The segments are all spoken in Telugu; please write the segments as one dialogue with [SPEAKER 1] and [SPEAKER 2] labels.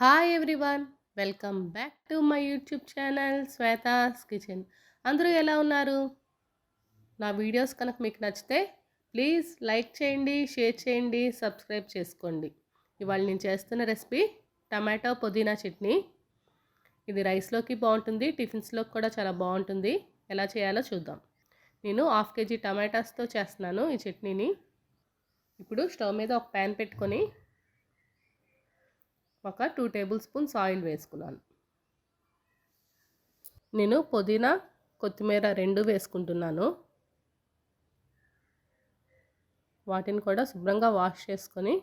[SPEAKER 1] Hi everyone welcome back to my YouTube channel Shweta's kitchen అందరూ ఎలా ఉన్నారు? నా వీడియోస్ కనుక మీకు నచ్చితే ప్లీజ్ లైక్ చేయండి షేర్ చేయండి సబ్స్క్రైబ్ చేసుకోండి. ఇవాళ నేను చేస్తున్న రెసిపీ టమాటో పుదీనా చట్నీ. ఇది రైస్లోకి బాగుంటుంది టిఫిన్స్లోకి కూడా చాలా బాగుంటుంది. ఎలా చేయాలో చూద్దాం. నేను హాఫ్ కేజీ టమాటాస్తో చేస్తున్నాను ఈ చట్నీని. ఇప్పుడు స్టవ్ మీద ఒక ప్యాన్ పెట్టుకొని ఒక టూ టేబుల్ స్పూన్స్ ఆయిల్ వేసుకున్నాను. నేను పుదీనా కొత్తిమీర రెండు వేసుకుంటున్నాను. వాటిని కూడా శుభ్రంగా వాష్ చేసుకొని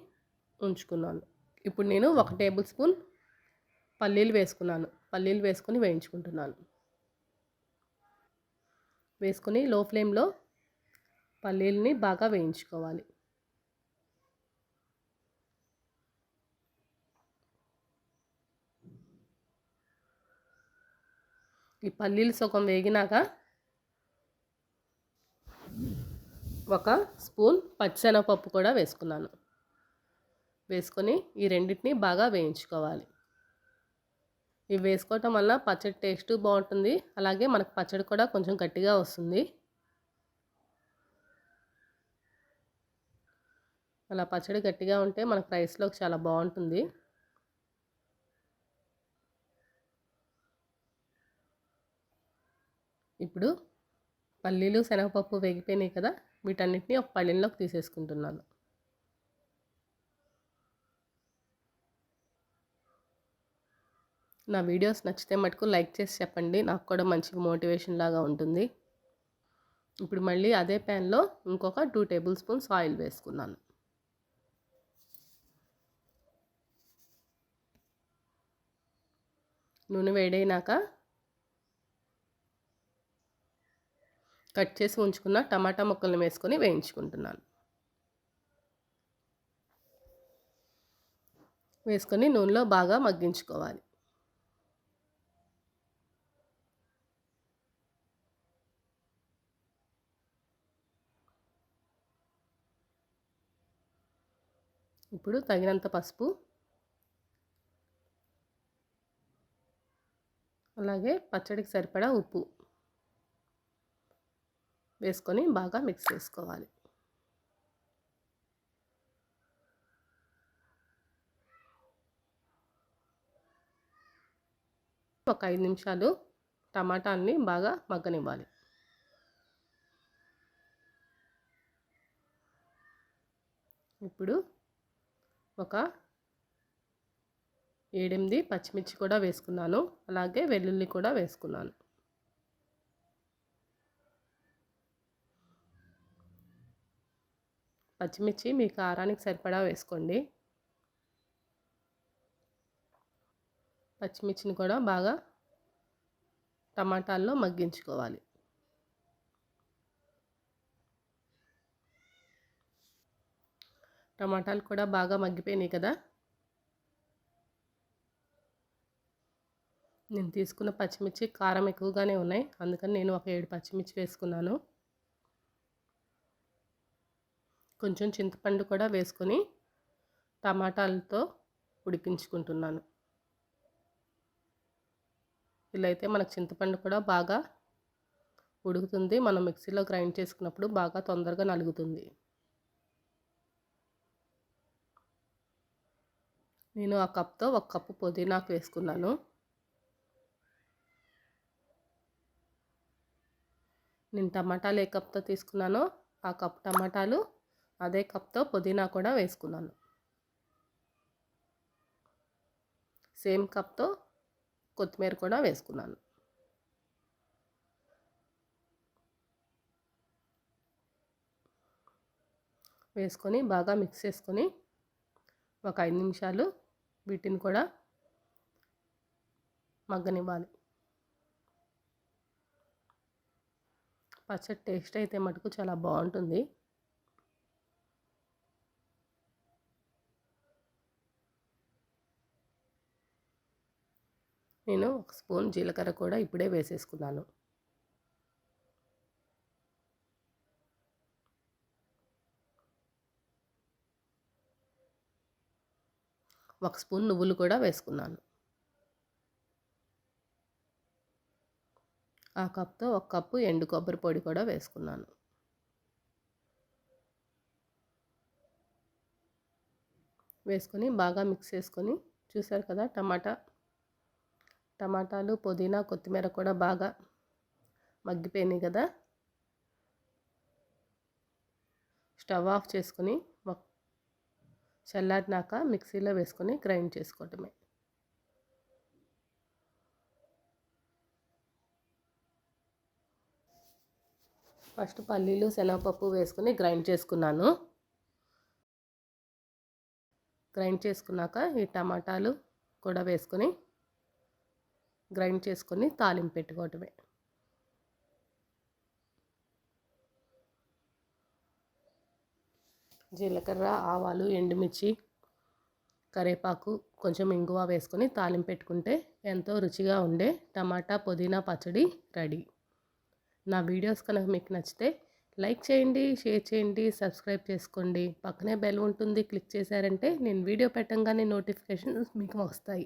[SPEAKER 1] ఉంచుకున్నాను. ఇప్పుడు నేను ఒక టేబుల్ స్పూన్ పల్లీలు వేసుకున్నాను. పల్లీలు వేసుకొని వేయించుకుంటున్నాను. వేసుకొని లో ఫ్లేమ్లో పల్లీలని బాగా వేయించుకోవాలి. ఈ పల్లీలు సగం వేగినాక ఒక స్పూన్ పచ్చిశనగపప్పు కూడా వేసుకున్నాను. వేసుకొని ఈ రెండింటిని బాగా వేయించుకోవాలి. ఇవి వేసుకోవటం వల్ల పచ్చడి టేస్ట్ బాగుంటుంది. అలాగే మనకు పచ్చడి కూడా కొంచెం గట్టిగా వస్తుంది. అలా పచ్చడి గట్టిగా ఉంటే మనకు రైస్లోకి చాలా బాగుంటుంది. ఇప్పుడు పల్లీలు శనగపప్పు వేగిపోయినాయి కదా వీటన్నిటిని ఒక పళ్ళెంలోకి తీసేసుకుంటున్నాను. నా వీడియోస్ నచ్చితే మటుకు లైక్ చేసి చెప్పండి. నాకు కూడా మంచి మోటివేషన్ లాగా ఉంటుంది. ఇప్పుడు మళ్ళీ అదే ప్యాన్లో ఇంకొక టూ టేబుల్ స్పూన్స్ ఆయిల్ వేసుకున్నాను. నూనె వేడైనాక కట్ చేసి ఉంచుకున్న టమాటా ముక్కలను వేసుకొని వేయించుకుంటున్నాను. వేసుకొని నూనెలో బాగా మగ్గించుకోవాలి. ఇప్పుడు తగినంత పసుపు అలాగే పచ్చడికి సరిపడా ఉప్పు. వేసుకొని బాగా మిక్స్ చేసుకోవాలి. ఒక ఐదు నిమిషాలు టమాటాన్ని బాగా మగ్గనివ్వాలి. ఇప్పుడు ఒక ఏడెనిమిది పచ్చిమిర్చి కూడా వేసుకున్నాను. అలాగే వెల్లుల్లి కూడా వేసుకున్నాను. పచ్చిమిర్చి మీ కారానికి సరిపడా వేసుకోండి. పచ్చిమిర్చిని కూడా బాగా టమాటాల్లో మగ్గించుకోవాలి. టమాటాలు కూడా బాగా మగ్గిపోయినాయి కదా? నేను తీసుకున్న పచ్చిమిర్చి కారం ఎక్కువగానే ఉన్నాయి. అందుకని నేను ఒక ఏడు పచ్చిమిర్చి వేసుకున్నాను. కొంచెం చింతపండు కూడా వేసుకొని టమాటాలతో ఉడికించుకుంటున్నాను. ఇలా అయితే మనకు చింతపండు కూడా బాగా ఉడుకుతుంది. మనం మిక్సీలో గ్రైండ్ చేసుకున్నప్పుడు బాగా తొందరగా నలుగుతుంది. నేను ఆ కప్తో ఒక కప్పు పుదీనాకు వేసుకున్నాను. నేను టమాటాలు ఏ కప్తో తీసుకున్నానో ఆ కప్ టమాటాలు అదే కప్తో పుదీనా కూడా వేసుకున్నాను. సేమ్ కప్తో కొత్తిమీర కూడా వేసుకున్నాను. వేసుకొని బాగా మిక్స్ చేసుకొని ఒక ఐదు నిమిషాలు వీటిని కూడా మగ్గనివ్వాలి. పచ్చడి టేస్ట్ అయితే మటుకు చాలా బాగుంటుంది. నేను ఒక స్పూన్ జీలకర్ర కూడా ఇప్పుడే వేసేసుకున్నాను. ఒక స్పూన్ నువ్వులు కూడా వేసుకున్నాను. ఆ కప్తో ఒక కప్పు ఎండు కొబ్బరి పొడి కూడా వేసుకున్నాను. వేసుకొని బాగా మిక్స్ చేసుకొని చూసారు కదా టమాటా టమాటాలు పుదీనా కొత్తిమీర కూడా బాగా మగ్గిపోయినాయి కదా. స్టవ్ ఆఫ్ చేసుకొని చల్లారినాక మిక్సీలో వేసుకొని గ్రైండ్ చేసుకోవటమే. ఫస్ట్ పల్లీలు శనగపప్పు వేసుకుని గ్రైండ్ చేసుకున్నాను. గ్రైండ్ చేసుకున్నాక ఈ టమాటాలు కూడా వేసుకొని గ్రైండ్ చేసుకొని తాలింపు పెట్టుకోవటమే. జీలకర్ర ఆవాలు ఎండుమిర్చి కరేపాకు కొంచెం ఇంగువ వేసుకొని తాలింపు పెట్టుకుంటే ఎంతో రుచిగా ఉండే టమాటా పుదీనా పచ్చడి రెడీ. నా వీడియోస్ కనుక మీకు నచ్చితే లైక్ చేయండి షేర్ చేయండి సబ్స్క్రైబ్ చేసుకోండి. పక్కనే బెల్ ఉంటుంది క్లిక్ చేశారంటే నేను వీడియో పెట్టంగానే నోటిఫికేషన్స్ మీకు వస్తాయి.